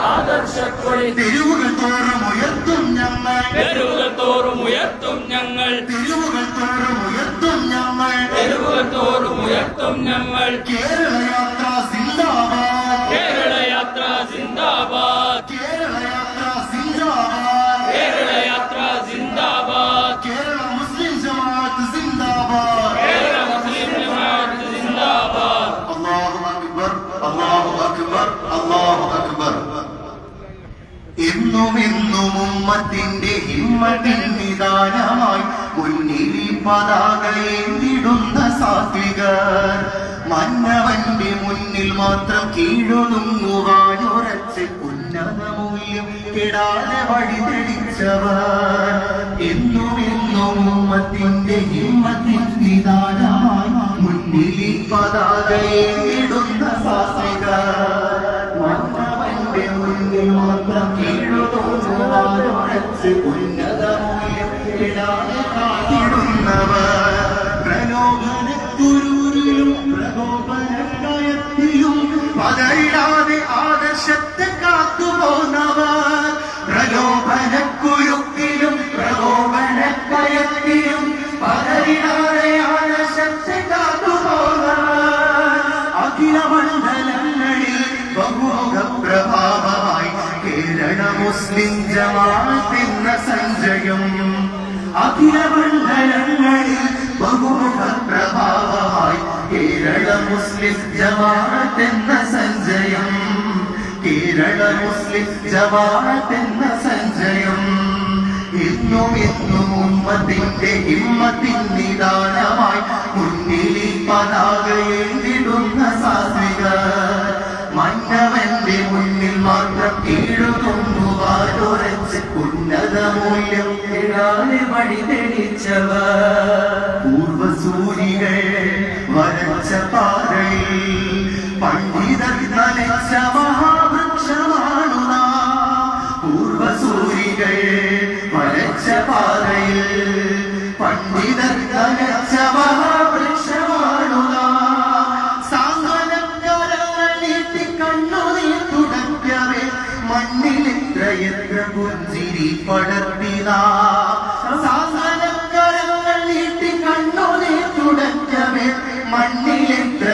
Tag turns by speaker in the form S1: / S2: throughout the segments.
S1: ആദർശക്കൊടി. തെരുവുകൾ തോറും ഉയർത്തും ഞങ്ങൾ.
S2: തെരുവുകൾ തോറും ഉയർത്തും ഞങ്ങൾ.
S1: തെരുവുകൾ തോറും ഉയർത്തും ഞങ്ങൾ.
S2: തെരുവുകൾ തോറും ഉയർത്തും ഞങ്ങൾ.
S1: കേരള യാത്ര സിന്ദാബാദ്.
S2: കേരള യാത്ര സിന്ദാബാദ്
S1: എന്നും എന്നും ഉമ്മത്തിന്റെ ഹിമ്മത്തിൻ നിദാനമായി മുന്നിൽ പതാകയേന്തിടുന്ന സാത്വികർ. മന്നവന്റെ മുന്നിൽ മാത്രം കീഴൊതുങ്ങുവാനുറച്ച് ഉന്നത മൂല്യം കെടാതെ വഴി തെളിച്ചവർ എന്നും എന്നും ഉമ്മത്തിന്റെ ഹിമ്മത്തിൻ നിദാനമായി മുന്നിൽ പതാകയേന്തിടുന്ന പതാക കീഴുതോന്നുവാനുറച്ച് ഉന്നത മൂല്യം ഇടാതെ കാത്തിടുന്നവർ. പ്രലോഭനക്കുരൂരിലും പ്രകോപനക്കയത്തിലും പതയിടാതെ ആദർശത്തെ കാത്തുപോന്നവർ. പ്രലോഭനക്കുരുക്കിലും പ്രകോപനക്കയത്തിലും പതയിടാതെ ആദർശത്തെ കാത്തുപോന്നവർ. അഖില മണ്ഡലങ്ങളിൽ ബഹുമുഖ പ്രഭാവമായി കേരള മുസ്ലിം ജമാ സഞ്ജയം അഖില മണ്ഡലങ്ങളിൽ ബഹുമുഖ പ്രഭാവമായി കേരള മുസ്ലിം ജമാഅത്ത് എന്ന സഞ്ജയം. കേരള മുസ്ലിം ജമാഅത്ത് എന്ന സഞ്ജയം. ഇന്നും എന്നും ഉമ്മത്തിന്റെ ഹിമ്മത്തിൻ നിദാനമായി മുന്നിൽ പതാക എഴുതിടുന്ന സാത്വിക. മന്നവന്റെ മുന്നിൽ മാത്രം കീഴുകൊണ്ടുവാലുറച്ച് ഉന്നത മൂല്യം ഇടാതെ വഴി തെളിച്ചവർ പൂർവസൂരികൾ വരച്ച പാറയിൽ പണ്ഡിതർ നനച്ച മഹാവൃക്ഷമാണു പൂർവസൂരികൾ വരച്ച പാറയിൽ പണ്ഡിതർ നനച്ച മഹാവൃക്ഷമാണു എത്രയെത്ര പുഞ്ചിരി പടർത്തിന സാന്ത്വനം നീട്ടി മണ്ണിൽ എത്ര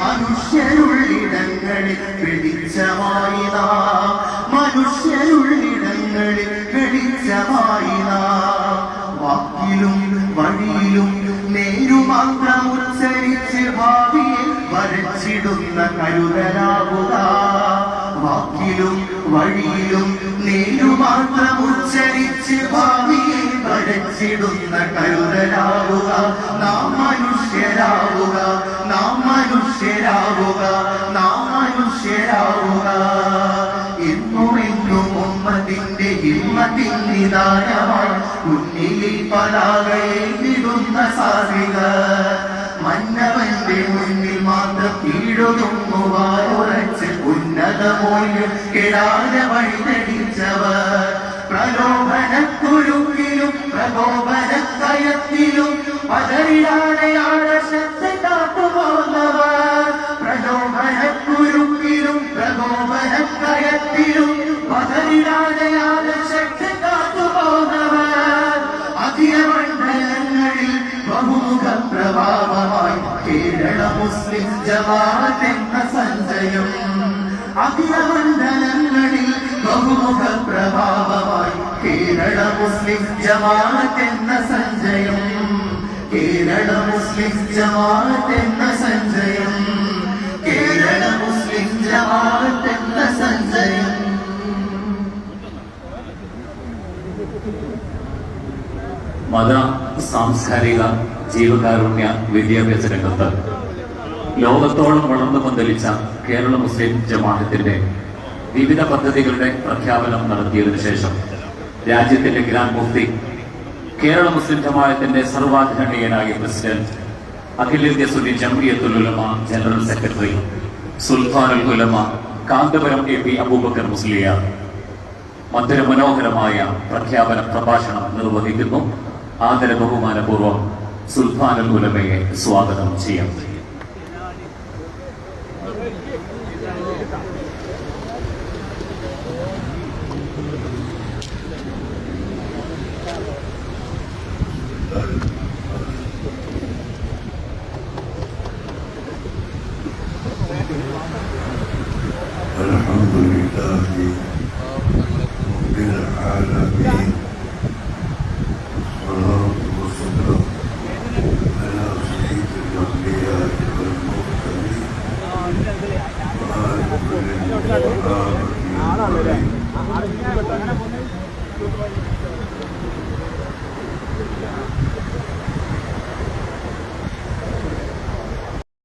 S1: മനുഷ്യരുള്ളിടങ്ങളിൽ പിടിച്ചമായി നാം വരച്ചിടുന്ന കരുതലാവുക വാക്കിലും വഴിയിലും നീലു മാത്രം ഉച്ചരിച്ച് ഭാവിയെ പഠിച്ചിടുന്ന കരുതലാവുക നാം മനുഷ്യരാവുക നാം മനുഷ്യരാവുക നാം മനുഷ്യരാവുക എന്നും എന്നും ഉമ്മത്തിന്റെ ഹിമ്മത്തിൻ നിദാനമായി മുന്നിൽ പതാകയിടുന്ന സാധിക മന്നവന്റെ മുന്നിൽ മാത്രം കീഴൊതുങ്ങുവാനുറച്ച് ഉന്നത മൂല്യം കെടാതെ വഴി തെളിച്ചവർ പ്രലോഭനക്കുരുക്കിലും പ്രകോപനക്കയത്തിലും പതറിയാതെ ശക്തി കാത്തുപോകുന്നവർ കേരള മുസ്ലിം ജവാൻ സഞ്ജയം അഖിലമണ്ഡലങ്ങളിൽ ബഹുമുഖ പ്രഭാവമായി കേരള മുസ്ലിം ജവാൻ സഞ്ജയം കേരള മുസ്ലിം ജവാൻ സഞ്ജയം കേരള മുസ്ലിം ജവാൻ സഞ്ജയം
S3: മത സാംസ്കാരിക ജീവകാരുണ്യ വിദ്യാഭ്യാസ രംഗത്ത് ലോകത്തോളം വളർന്നു പന്തലിച്ച കേരള മുസ്ലിം ജമാഅത്തിന്റെ വിവിധ പദ്ധതികളുടെ പ്രഖ്യാപനം നടത്തിയതിനു ശേഷം രാജ്യത്തിന്റെ ഗ്രാൻഡ് മുഫ്തി കേരള മുസ്ലിം ജമാഅത്തിന്റെ സർവാധികരണീയനായ പ്രസിഡന്റ് അഖിലേന്ത്യാ Sunni Jamiyyathul Ulama general secretary Sultanul Ulama Kanthapuram A P Abubakar Musliyar മധുരമനോഹരമായ പ്രഖ്യാപന പ്രഭാഷണം നിർവഹിക്കുന്നു.
S4: ആദര ബഹുമാനപൂർവം സുൽത്താനുൽ സ്വാഗതം ചെയ്യാം.
S5: ആളാണല്ലേ?